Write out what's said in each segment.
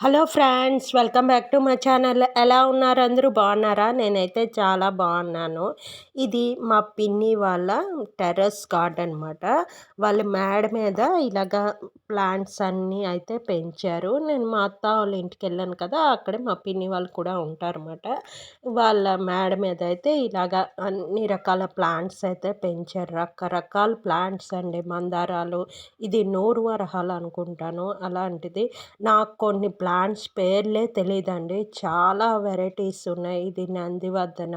Hello friends welcome back to my channel. ఎలా ఉన్నారు అందరూ? బాగున్నారా? నేనైతే చాలా బాగున్నాను. ఇది మా పిన్ని వాళ్ళ టెర్రస్ గార్డెన్ అనమాట వాళ్ళ మేడ మీద ఇలాగా ప్లాంట్స్ అన్నీ అయితే పెంచారు. నేను మా అత్త వాళ్ళ ఇంటికి వెళ్ళాను కదా అక్కడే మా పిన్ని వాళ్ళు కూడా ఉంటారన్నమాట. వాళ్ళ మేడ మీద అయితే ఇలాగా అన్ని రకాల ప్లాంట్స్ అయితే పెంచారు. రకరకాల ప్లాంట్స్ అండి మందారాలు. ఇది నూరు వరహాలు అనుకుంటాను అలాంటిది. నాకు కొన్ని ప్లాంట్స్ పేర్లే తెలియదండి చాలా వెరైటీస్ ఉన్నాయి. ఇది నందివర్ధన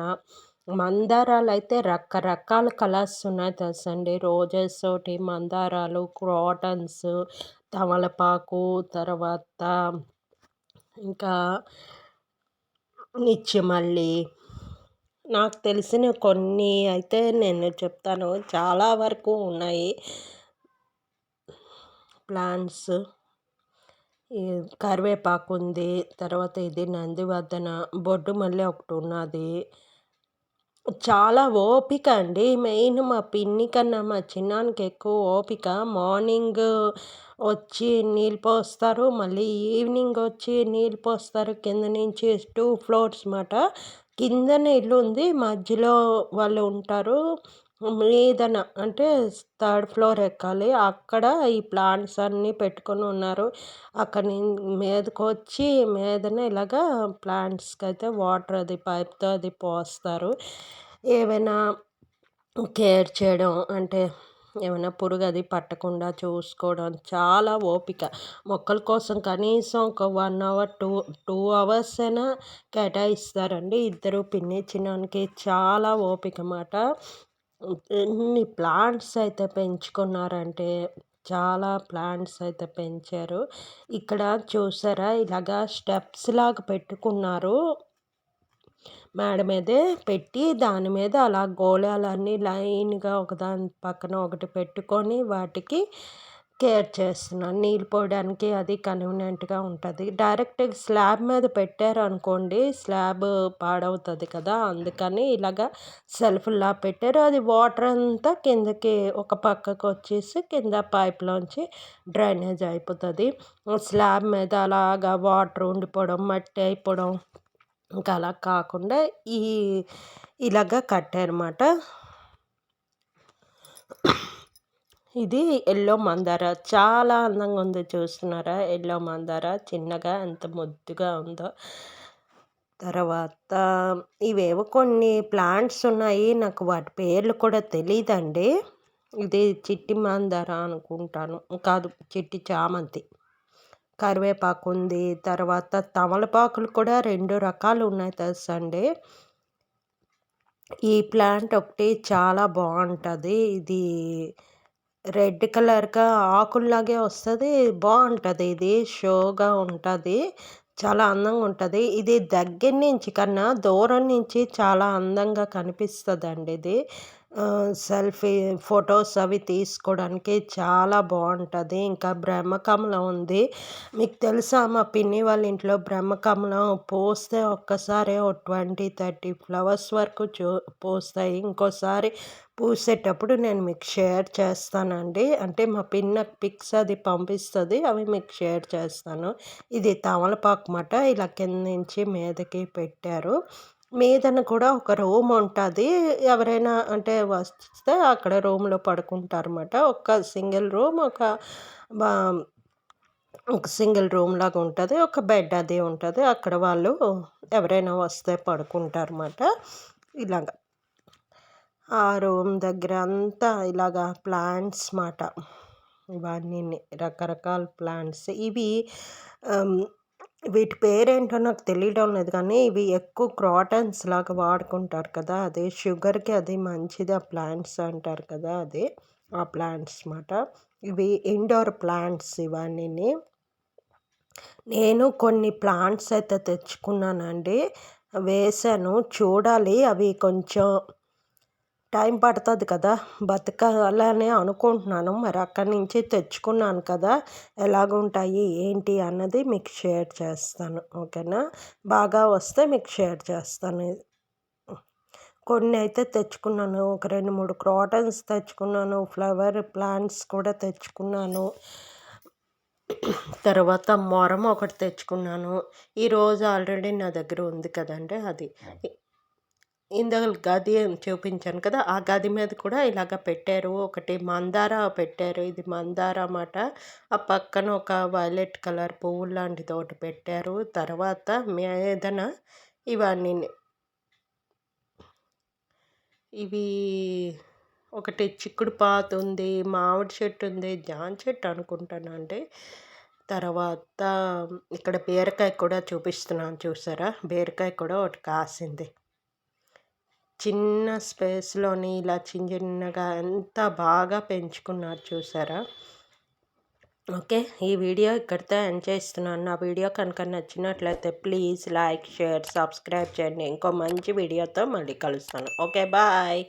మందారాలు అయితే రకరకాల కలర్స్ ఉన్నాయి తెలుసండి. రోజెస్ ఒకటి మందారాలు క్రాటన్స్ తమలపాకు తర్వాత ఇంకా నిత్యమల్లి నాకు తెలిసిన కొన్ని అయితే నేను చెప్తాను. చాలా వరకు ఉన్నాయి. ప్లాంట్స్. ఈ కరివేపాకు ఉంది తర్వాత ఇది నందివర్ధన బొడ్డు మళ్ళీ ఒకటి ఉన్నది. చాలా ఓపిక అండి. మెయిన్ మా పిన్ని కన్నా మా చిన్నానికి ఎక్కువ ఓపిక. మార్నింగ్ వచ్చి నీళ్ళు పోస్తారు మళ్ళీ ఈవినింగ్ వచ్చి నీళ్ళు పోస్తారు. కింద నుంచి టూ ఫ్లోర్స్ మాట. కిందనే ఇల్లు ఉంది మధ్యలో వాళ్ళు ఉంటారు. మీదన అంటే థర్డ్ ఫ్లోర్ ఎక్కాలి. అక్కడ ఈ ప్లాంట్స్ అన్నీ పెట్టుకొని ఉన్నారు. అక్కడ మీదకి వచ్చి మీదనే ఇలాగా ప్లాంట్స్కి అయితే వాటర్ అది పైప్తో అది పోస్తారు. ఏమైనా కేర్ చేయడం అంటే ఏమైనా పురుగు అది పట్టకుండా చూసుకోవడం చాలా ఓపిక. మొక్కల కోసం కనీసం ఒక one hour two two hours అయినా కేటాయిస్తారండి. ఇద్దరు పిన్ని చిన్నానికి చాలా ఓపిక మాట ఎన్ని ప్లాంట్స్ అయితే పెంచుకున్నారంటే చాలా ప్లాంట్స్ అయితే పెంచారు. ఇక్కడ చూసారా? ఇలాగా స్టెప్స్ లాగా పెట్టుకున్నారు. మేడ మీదే పెట్టి దాని మీద అలా గోళాలన్నీ లైన్గా ఒకదాని పక్కన ఒకటి పెట్టుకొని వాటికి కేర్ చేస్తున్నాను. నీళ్ళు పోయడానికి అది కన్వీనియంట్గా ఉంటుంది. డైరెక్ట్ స్లాబ్ మీద పెట్టారు అనుకోండి స్లాబ్ పాడవుతుంది కదా! అందుకని ఇలాగ సెల్ఫ్లా పెట్టారు. అది వాటర్ అంతా కిందకి ఒక పక్కకు వచ్చేసి కింద పైప్లోంచి డ్రైనేజ్ అయిపోతుంది. స్లాబ్ మీద అలాగా వాటర్ ఉండిపోవడం మట్టి అయిపోవడం ఇంకా అలా కాకుండా ఈ ఇలాగ కట్టారన్నమాట. ఇది ఎల్లో మందార. చాలా అందంగా ఉంది. చూస్తున్నారా? ఎల్లో మందార చిన్నగా ఎంత ముద్దుగా ఉందో. తర్వాత ఇవేవో కొన్ని ప్లాంట్స్ ఉన్నాయి. నాకు వాటి పేర్లు కూడా తెలియదండి ఇది చిట్టి మందార అనుకుంటాను. కాదు చిట్టి చామంతి. కరివేపాకు ఉంది. తర్వాత తమలపాకులు కూడా రెండు రకాలు ఉన్నాయి తెలుసండి. ఈ ప్లాంట్ ఒకటి చాలా బాగుంటుంది. ఇది రెడ్ కలర్గా ఆకుల్లాగే వస్తుంది. బాగుంటుంది ఇది షోగా ఉంటుంది. చాలా అందంగా ఉంటుంది. ఇది దగ్గర నుంచి కన్నా దూరం నుంచి చాలా అందంగా కనిపిస్తుంది అండి ఇది. సెల్ఫీ ఫొటోస్ అవి తీసుకోవడానికి చాలా బాగుంటుంది ఇంకా బ్రహ్మకమలం ఉంది. మీకు తెలుసా మా పిన్ని వాళ్ళ ఇంట్లో బ్రహ్మకమలం పోస్తే ఒక్కసారి ఓ ట్వంటీ థర్టీ ఫ్లవర్స్ వరకు చూ పోస్తాయి. ఇంకోసారి పూసేటప్పుడు నేను మీకు షేర్ చేస్తానండి. అంటే మా పిన్న పిక్స్ అది పంపిస్తుంది అవి మీకు షేర్ చేస్తాను. ఇది తమలపాకు మాట ఇలా కింద నుంచి మీదకి పెట్టారు. మీదన కూడా ఒక రూమ్ ఉంటుంది. ఎవరైనా అంటే వస్తే అక్కడ రూమ్లో పడుకుంటారన్నమాట. ఒక సింగిల్ రూమ్ ఒక ఒక సింగిల్ రూమ్ లాగా ఉంటుంది. ఒక బెడ్ అది ఉంటుంది. అక్కడ వాళ్ళు ఎవరైనా వస్తే పడుకుంటారన్నమాట. ఇలాగ. ఆ రూమ్ దగ్గర అంతా ఇలాగా ప్లాంట్స్ మాట ఇవన్నీ రకరకాల ప్లాంట్స్. ఇవి వీటి పేరేంటో నాకు తెలియడం లేదు కానీ ఇవి ఎక్కువ క్రాటన్స్ లాగా వాడుకుంటారు కదా అదే షుగర్కి అది మంచిది ఆ ప్లాంట్స్ అంటారు కదా అది ఆ ప్లాంట్స్ మాట. ఇవి ఇండోర్ ప్లాంట్స్ ఇవన్నీ నేను కొన్ని ప్లాంట్స్ అయితే తెచ్చుకున్నానండి వేసాను. చూడాలి అవి కొంచెం టైం పడుతుంది కదా. బతకాలని అనుకుంటున్నాను. మరి అక్కడి నుంచి తెచ్చుకున్నాను కదా. ఎలాగుంటాయి? ఏంటి? అన్నది మీకు షేర్ చేస్తాను. ఓకేనా? బాగా వస్తే మీకు షేర్ చేస్తాను. కొన్ని అయితే తెచ్చుకున్నాను. ఒక రెండు మూడు క్రాటన్స్ తెచ్చుకున్నాను. ఫ్లవర్ ప్లాంట్స్ కూడా తెచ్చుకున్నాను. తర్వాత మొరం ఒకటి తెచ్చుకున్నాను. ఈరోజు ఆల్రెడీ నా దగ్గర ఉంది కదండి అది. ఇందాక గది చూపించాను కదా ఆ గది మీద కూడా ఇలాగ పెట్టారు. ఒకటి మందార పెట్టారు. ఇది మందార అన్నమాట. ఆ పక్కన ఒక వైలెట్ కలర్ పువ్వు లాంటిది ఒకటి పెట్టారు. తర్వాత మీదన ఇవన్నీ ఇవి ఒకటి చిక్కుడు పాత ఉంది మామిడి చెట్టు ఉంది జాన్ చెట్టు అనుకుంటాను అండి. తర్వాత ఇక్కడ బీరకాయ కూడా చూపిస్తున్నాను చూసారా? బీరకాయ కూడా ఒకటి కాసింది. చిన్న స్పేస్లోని ఇలా చిన్న చిన్నగా ఎంత బాగా పెంచుకున్నారు చూసారా? ఓకే ఈ వీడియో ఇక్కడితో ఎండ్ చేస్తున్నాను. నా వీడియో కనుక నచ్చినట్లయితే ప్లీజ్ లైక్ షేర్ సబ్స్క్రైబ్ చేయండి. ఇంకో మంచి వీడియోతో మళ్ళీ కలుస్తాను. Okay bye.